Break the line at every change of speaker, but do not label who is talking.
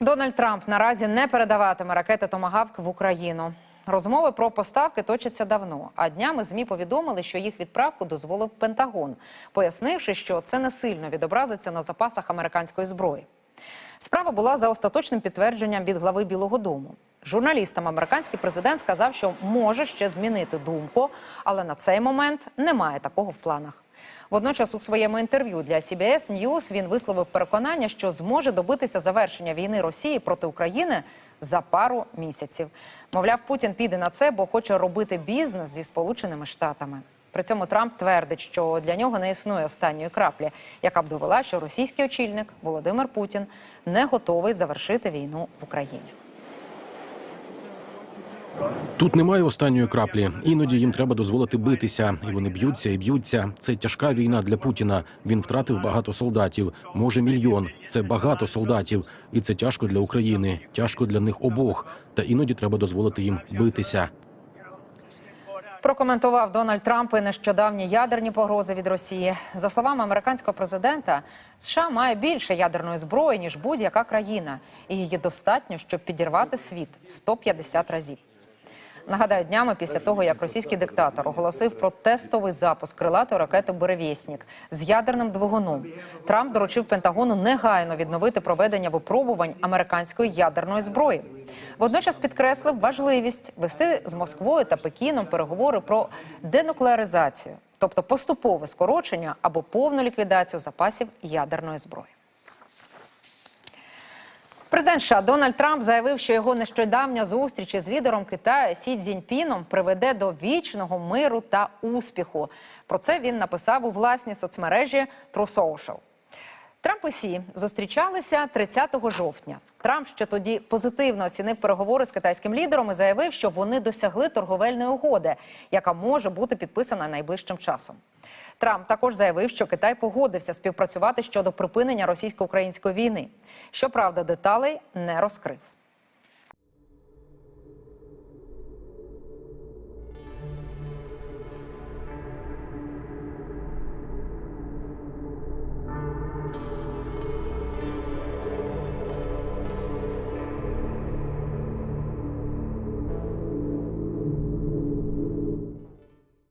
Дональд Трамп наразі не передаватиме ракети Томагавк в Україну. Розмови про поставки точаться давно. А днями змі повідомили, що їх відправку дозволив Пентагон, пояснивши, що це не сильно відобразиться на запасах американської зброї. Справа була за остаточним підтвердженням від глави Білого Дому. Журналістам американський президент сказав, що може ще змінити думку, але на цей момент немає такого в планах. Водночас у своєму інтерв'ю для CBS News він висловив переконання, що зможе добитися завершення війни Росії проти України за пару місяців. Мовляв, Путін піде на це, бо хоче робити бізнес зі Сполученими Штатами. При цьому Трамп твердить, що для нього не існує останньої краплі, яка б довела, що російський очільник Володимир Путін не готовий завершити війну в Україні.
Тут немає останньої краплі. Іноді їм треба дозволити битися, і вони б'ються і б'ються. Це тяжка війна для Путіна. Він втратив багато солдатів, може мільйон. Це багато солдатів, і це тяжко для України, тяжко для них обох. Та іноді треба дозволити їм битися.
Прокоментував Дональд Трамп і нещодавні ядерні погрози від Росії. За словами американського президента, США має більше ядерної зброї ніж будь-яка країна, і її достатньо, щоб підірвати світ 150 разів. Нагадаю, днями після того, як російський диктатор оголосив про тестовий запуск крилатої ракети «Буревєснік» з ядерним двигуном, Трамп доручив Пентагону негайно відновити проведення випробувань американської ядерної зброї. Водночас підкреслив важливість вести з Москвою та Пекіном переговори про денуклеаризацію, тобто поступове скорочення або повну ліквідацію запасів ядерної зброї. Президент США Дональд Трамп заявив, що його нещодавня зустріч із лідером Китаю Сі Цзіньпіном приведе до вічного миру та успіху. Про це він написав у власній соцмережі True Social. Трамп і Сі зустрічалися 30 жовтня. Трамп ще тоді позитивно оцінив переговори з китайським лідером і заявив, що вони досягли торговельної угоди, яка може бути підписана найближчим часом. Трамп також заявив, що Китай погодився співпрацювати щодо припинення російсько-української війни. Щоправда, деталей не розкрив.